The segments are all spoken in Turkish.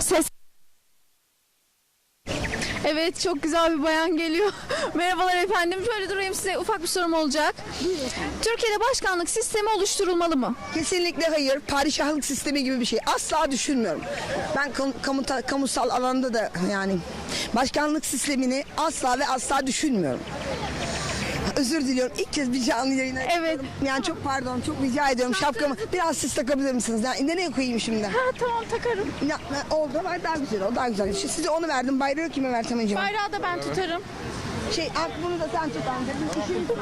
Ses Evet çok güzel bir bayan geliyor. Merhabalar efendim. Şöyle durayım size ufak bir sorum olacak. Türkiye'de başkanlık sistemi oluşturulmalı mı? Kesinlikle hayır. Padişahlık sistemi gibi bir şey. Asla düşünmüyorum. Ben kam- kamusal alanda da yani başkanlık sistemini asla ve asla düşünmüyorum. Özür diliyorum. İlk kez bir canlı yayına Evet. Yani çok pardon, çok rica ediyorum. Şapkamı biraz siz takabilir misiniz? Yani nereye koyayım şimdi? Ha tamam takarım. Ya, oldu ama daha güzel, o daha güzel. Şimdi size onu verdim. Bayrağı kime versem acaba? Bayrağı da ben tutarım. Şey, at bunu da sen tut amca. Biz işimiz var.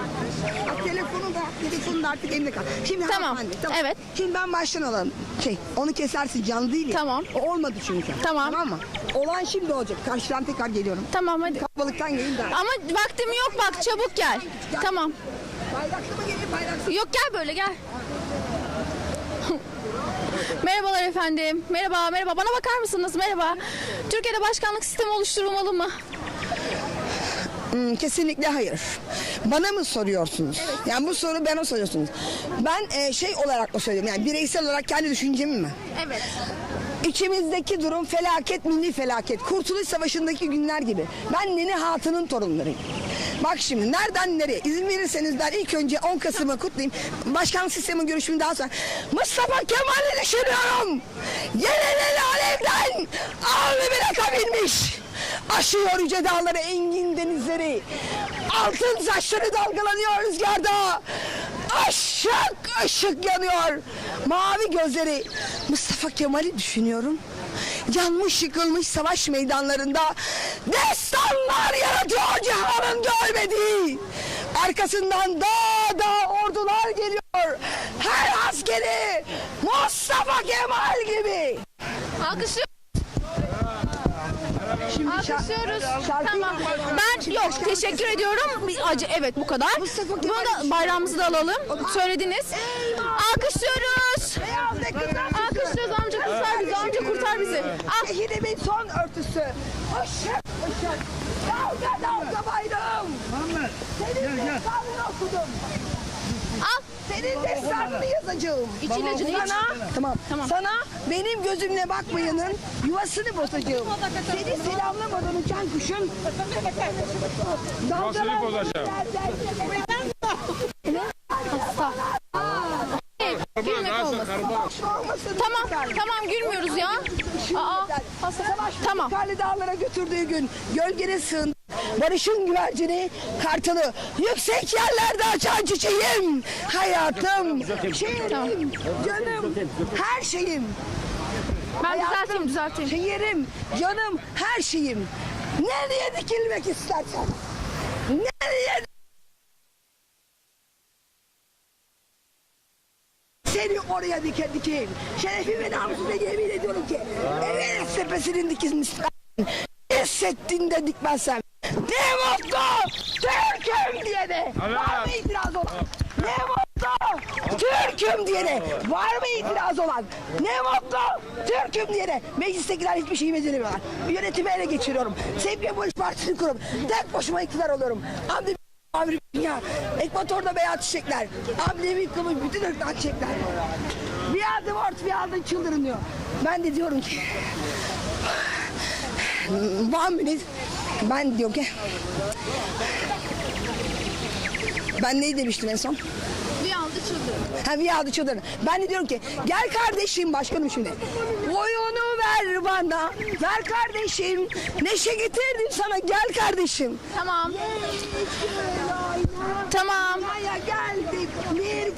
At telefonu da, telefonu da artık elimde kal. Şimdi Tamam, hanımefendi, evet. Şimdi ben baştan alalım. Şey, onu kesersin canlı değil ya. Tamam. O olmadı çünkü. Tamam. Tamam mı? Olan şimdi olacak. Karşıdan tekrar geliyorum. Tamam hadi. Balıktan geleyim de. Ama vaktim yok bak çabuk gel. Tamam. Bayraklı mı geleyim bayraksız? Yok gel böyle gel. Merhabalar efendim. Merhaba, merhaba. Bana bakar mısınız? Merhaba. Türkiye'de başkanlık sistemi oluşturulmalı mı? Hmm, kesinlikle hayır. Bana mı soruyorsunuz? Yani bu soru bana soruyorsunuz. Ben e, şey olarak da söylüyorum. Yani bireysel olarak kendi düşüncemi mi? Evet. İçimizdeki durum felaket, milli felaket. Kurtuluş Savaşı'ndaki günler gibi. Ben Nene Hatun'un torunlarıyım. Bak şimdi nereden nereye? İzin verirseniz ben ilk önce 10 Kasım'ı kutlayayım. Başkan sistemin görüşümü daha sonra. Mustafa Kemal'i düşünüyorum. Yeleleli alevden alnı bile kabilmiş. Aşıyor yüce dağları, engin denizleri. Altın saçları dalgalanıyor rüzgarda. Aşık ışık yanıyor. Mavi gözleri. Mustafa Kemal'i düşünüyorum. Yanmış yıkılmış savaş meydanlarında destanlar yaratıyor cihanın görmediği. Arkasından dağ dağ ordular geliyor. Her askeri Mustafa Kemal gibi. Alkışlıyor. Şimdi Alkışlıyoruz. Tamam. Ben yok teşekkür ediyorum. Bir Acı evet bu kadar. Bunu da bayrağımızı da alalım. Söylediniz. Alkışlıyoruz. Alkışlıyoruz amca kurtar bizi. Amca kurtar bizi. Al. Şehrimin son örtüsü. Işık ışık. Dalga dalga bayrağım. Senin destanını okudum. Al. Senin destanını yazacağım. İç ilacını iç. Sana, tamam. Tamam. Sana benim gözümle bakmayanın yuvasını bozacağım. Seni selamlamadan uçan kuşun Yuvasını bozacağım. Gülmek Nasıl olmasın. Tamam tamam gülmüyoruz ya. Aa, Tamam. Karlı dağlara götürdüğü gün gölgene sığın. Barışın güvercini, kartalı, yüksek yerlerde açan çiçeğim, hayatım, şehrim, canım, her şeyim, ben düzelteyim düzelteyim. şehirim, canım, her şeyim. Nereye dikilmek istersen, nereye Seni oraya dike dikeyim. Şerefime namusuna yemin ediyorum ki Everest tepesinin dikilmişsin. Essettin dikmezsem. Ne mutlu Türk'üm diyene. Var mı itiraz olan? Ne mutlu Türk'üm diyene. Var mı itiraz olan? Ne mutlu Türk'üm diyene. Meclistekiler hiçbir şeyi beceremiyorlar. Yönetimi ele geçiriyorum. Sevgi Barış Partisi'ni kurup tek başıma iktidar oluyorum. Hamdi Mavi dünya, ekvatorda beyaz çiçekler, amblemin kılıç bütün ırktan çiçekler. Bir adım ort, bir adım çıldırın diyor. Ben de diyorum ki, Van Münih, ben diyorum ki, ben ne demiştim en son? Bir anda çıldırın. Ha bir adı çıldırın. Ben de diyorum ki gel kardeşim başkanım şimdi. Oyunu ver bana. Ver kardeşim. Neşe getirdim sana gel kardeşim. Tamam. Tamam. Geldik bir